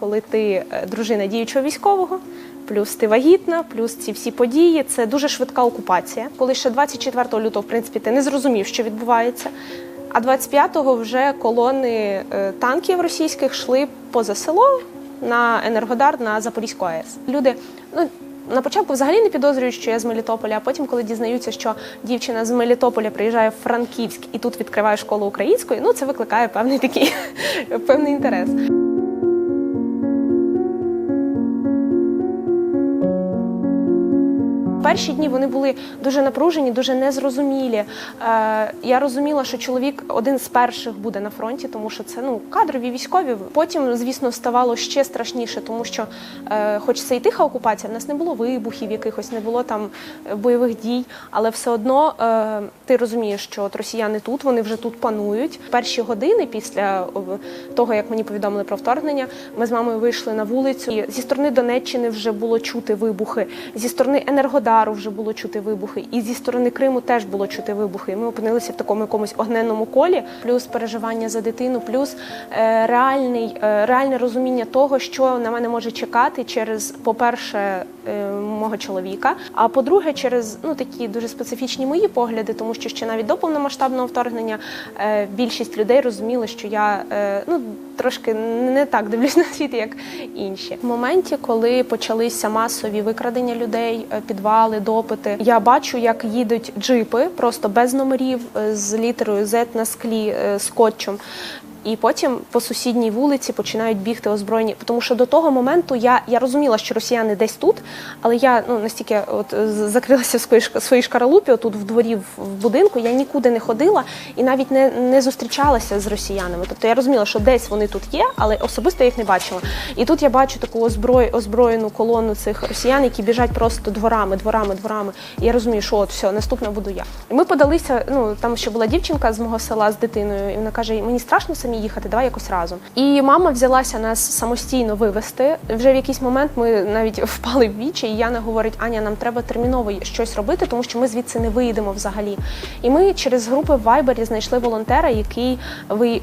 коли ти е, дружина діючого військового, плюс ти вагітна, плюс ці всі події. Це дуже швидка окупація. Коли ще 24 лютого, в принципі, ти не зрозумів, що відбувається. А 25-го вже колони е, танків російських йшли поза село на Енергодар на Запорізьку АЕС. Люди, ну. На початку взагалі не підозрюють, що я з Мелітополя, а потім, коли дізнаються, що дівчина з Мелітополя приїжджає в Франківськ і тут відкриває школу української, ну це викликає певний такий певний інтерес. Перші дні вони були дуже напружені, дуже незрозумілі. Е, я розуміла, що чоловік один з перших буде на фронті, тому що це ну кадрові військові. Потім, звісно, ставало ще страшніше, тому що, е, хоч це і тиха окупація, в нас не було вибухів, якихось не було там е, бойових дій, але все одно е, ти розумієш, що от росіяни тут, вони вже тут панують. Перші години після того, як мені повідомили про вторгнення, ми з мамою вийшли на вулицю. І зі сторони Донеччини вже було чути вибухи, зі сторони Енергодару вже було чути вибухи, і зі сторони Криму теж було чути вибухи. Ми опинилися в такому якомусь огненному колі, плюс переживання за дитину, плюс е, реальний, е, реальне розуміння того, що на мене може чекати через, по-перше, е, мого чоловіка. А по-друге, через ну такі дуже специфічні мої погляди, тому що ще навіть до повномасштабного вторгнення більшість людей розуміли, що я ну трошки не так дивлюсь на світ, як інші. В моменті, коли почалися масові викрадення людей, е, підвали, допити, я бачу, як їдуть джипи просто без номерів е, з літерою Z на склі е, скотчем. І потім по сусідній вулиці починають бігти озброєні. Тому що до того моменту я, я розуміла, що росіяни десь тут, але я ну настільки от закрилася в своїй своїй шкаралупі, отут в дворі в будинку. Я нікуди не ходила і навіть не, не зустрічалася з росіянами. Тобто я розуміла, що десь вони тут є, але особисто я їх не бачила. І тут я бачу таку озброй, озброєну колону цих росіян, які біжать просто дворами, дворами, дворами. І я розумію, що от все, наступна буду я. І ми подалися. Ну там ще була дівчинка з мого села з дитиною, і вона каже: мені страшно їхати, давай якось разом. І мама взялася нас самостійно вивезти. Вже в якийсь момент ми навіть впали в вічі, і Яна говорить: Аня, нам треба терміново щось робити, тому що ми звідси не виїдемо взагалі. І ми через групи в Вайбері знайшли волонтера, який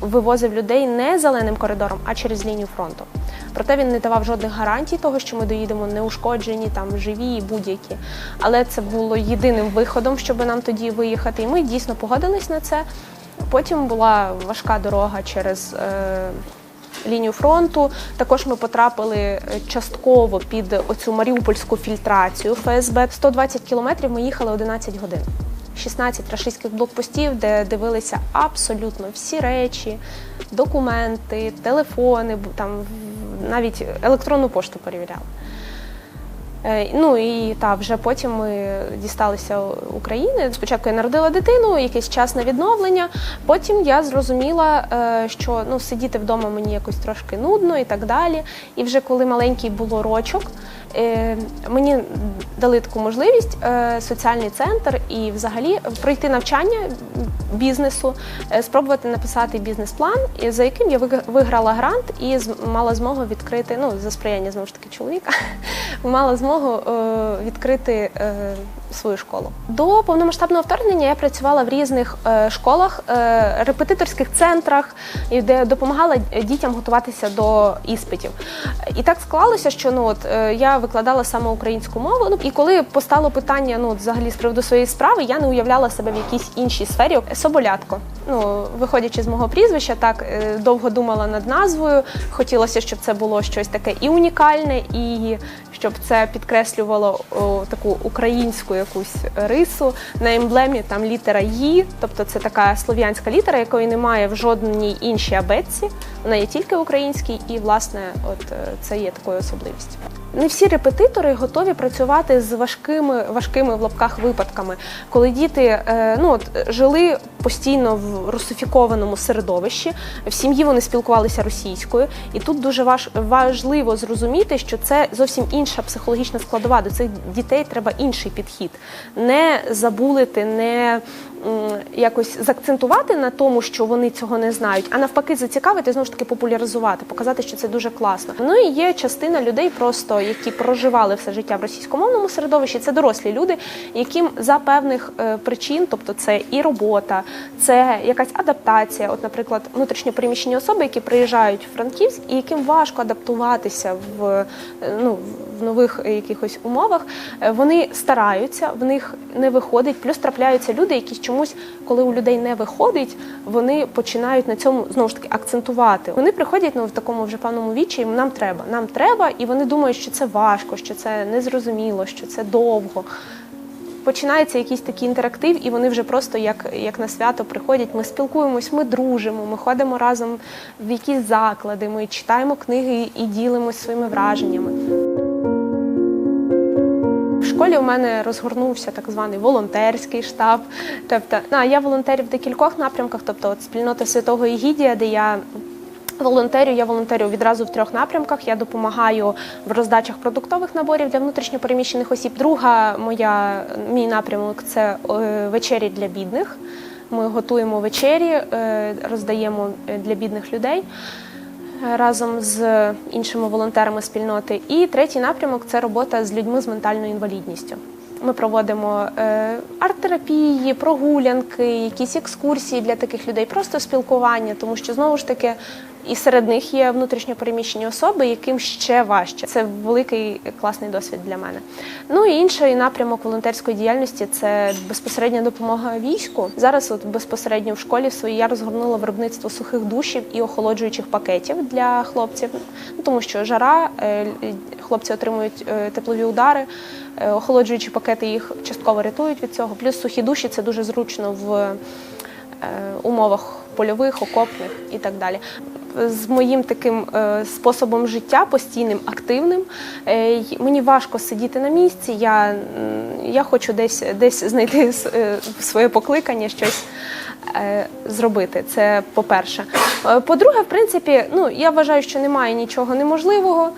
вивозив людей не зеленим коридором, а через лінію фронту. Проте він не давав жодних гарантій того, що ми доїдемо неушкоджені, там живі, будь-які. Але це було єдиним виходом, щоб нам тоді виїхати. І ми дійсно погодились на це. Потім була важка дорога через. Е, Лінію фронту також ми потрапили е, частково під оцю маріупольську фільтрацію ФСБ. 120 кілометрів ми їхали 11 годин. 16 рашистських блокпостів, де дивилися абсолютно всі речі, документи, телефони, там навіть електронну пошту перевіряли. Е, Ну і та вже потім ми дісталися України. Спочатку я народила дитину, якийсь час на відновлення. Потім я зрозуміла, е, що ну сидіти вдома мені якось трошки нудно і так далі. І вже коли маленький було рочок, мені дали таку можливість е, соціальний центр і взагалі пройти навчання бізнесу, е, спробувати написати бізнес-план, за яким я виг- виграла грант і мала змогу відкрити ну за сприяння знову ж таки чоловіка. мала змогу е, відкрити е, свою школу. До повномасштабного вторгнення я працювала в різних е, школах, е, репетиторських центрах, де допомагала дітям готуватися до іспитів. І так склалося, що ну от е, я викладала саме українську мову. Ну і коли постало питання, ну взагалі з приводу своєї справи, я не уявляла себе в якійсь іншій сфері. Соболятко. Ну, виходячи з мого прізвища, так довго думала над назвою. Хотілося, щоб це було щось таке і унікальне, і щоб це підкреслювало о, таку українську якусь рису. На емблемі там літера «Ї», тобто це така слов'янська літера, якої немає в жодній іншій абетці. Вона є тільки в українській, і власне, от е, це є такою особливістю. Не всі репетитори готові працювати з важкими, важкими в лапках випадками, коли діти е, ну, от, жили постійно в русифікованому середовищі, в сім'ї вони спілкувалися російською, і тут дуже важ, важливо зрозуміти, що це зовсім інша психологічна складова. До цих дітей треба інший підхід. Не забулити, не якось заакцентувати на тому, що вони цього не знають, а навпаки, зацікавити знову ж таки популяризувати, показати, що це дуже класно. Ну і є частина людей, просто які проживали все життя в російськомовному середовищі. Це дорослі люди, яким за певних е, причин, тобто це і робота, це якась адаптація. От, наприклад, внутрішньопереміщені особи, які приїжджають в Франківськ і яким важко адаптуватися в, е, ну, в нових якихось умовах, е, вони стараються, в них не виходить. Плюс трапляються люди, які чомусь, коли у людей не виходить, вони починають на цьому знову ж таки акцентувати. Вони приходять ну, в такому вже певному вічі, їм нам треба, нам треба, і вони думають, що це важко, що це незрозуміло, що це довго. Починається якийсь такий інтерактив, і вони вже просто як, як на свято приходять. Ми спілкуємось, ми дружимо, ми ходимо разом в якісь заклади, ми читаємо книги і ділимось своїми враженнями. В школі у мене розгорнувся так званий волонтерський штаб. Тобто, на, я волонтерю в декількох напрямках, тобто от спільнота Святого Ігідія, де я волонтерю, я волонтерю відразу в трьох напрямках. Я допомагаю в роздачах продуктових наборів для внутрішньопереміщених осіб. Друга моя мій напрямок це е, вечері для бідних. Ми готуємо вечері, е, роздаємо е, для бідних людей разом з іншими волонтерами спільноти. І третій напрямок це робота з людьми з ментальною інвалідністю. Ми проводимо е, арт-терапії, прогулянки, якісь екскурсії для таких людей, просто спілкування, тому що знову ж таки і серед них є внутрішньопереміщені особи, яким ще важче. Це великий класний досвід для мене. Ну і інший напрямок волонтерської діяльності це безпосередня допомога війську. Зараз, от безпосередньо в школі своїй я розгорнула виробництво сухих душів і охолоджуючих пакетів для хлопців, ну, тому що жара, е, хлопці отримують е, теплові удари. Е, Охолоджуючі пакети їх частково рятують від цього. Плюс сухі душі це дуже зручно в умовах польових, окопних і так далі. З моїм таким е, способом життя постійним, активним, е, мені важко сидіти на місці. Я, я хочу десь, десь знайти е, своє покликання, щось зробити. Це по-перше. По-друге, в принципі, ну я вважаю, що немає нічого неможливого.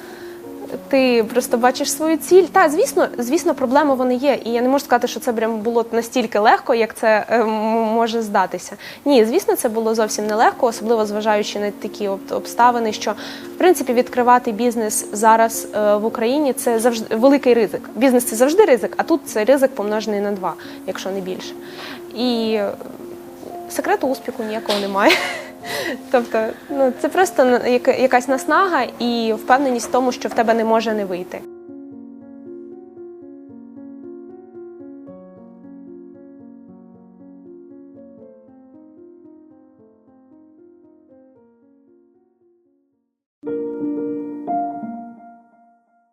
Ти просто бачиш свою ціль. Та звісно, звісно, проблеми вони є. І я не можу сказати, що це прям було настільки легко, як це е, може здатися. Ні, звісно, це було зовсім нелегко, особливо зважаючи на такі обставини, що в принципі відкривати бізнес зараз е, в Україні це завжди великий ризик. Бізнес це завжди ризик, а тут це ризик помножений на два, якщо не більше. І е, секрету успіху ніякого немає. Тобто, ну це просто якась наснага і впевненість в тому, що в тебе не може не вийти.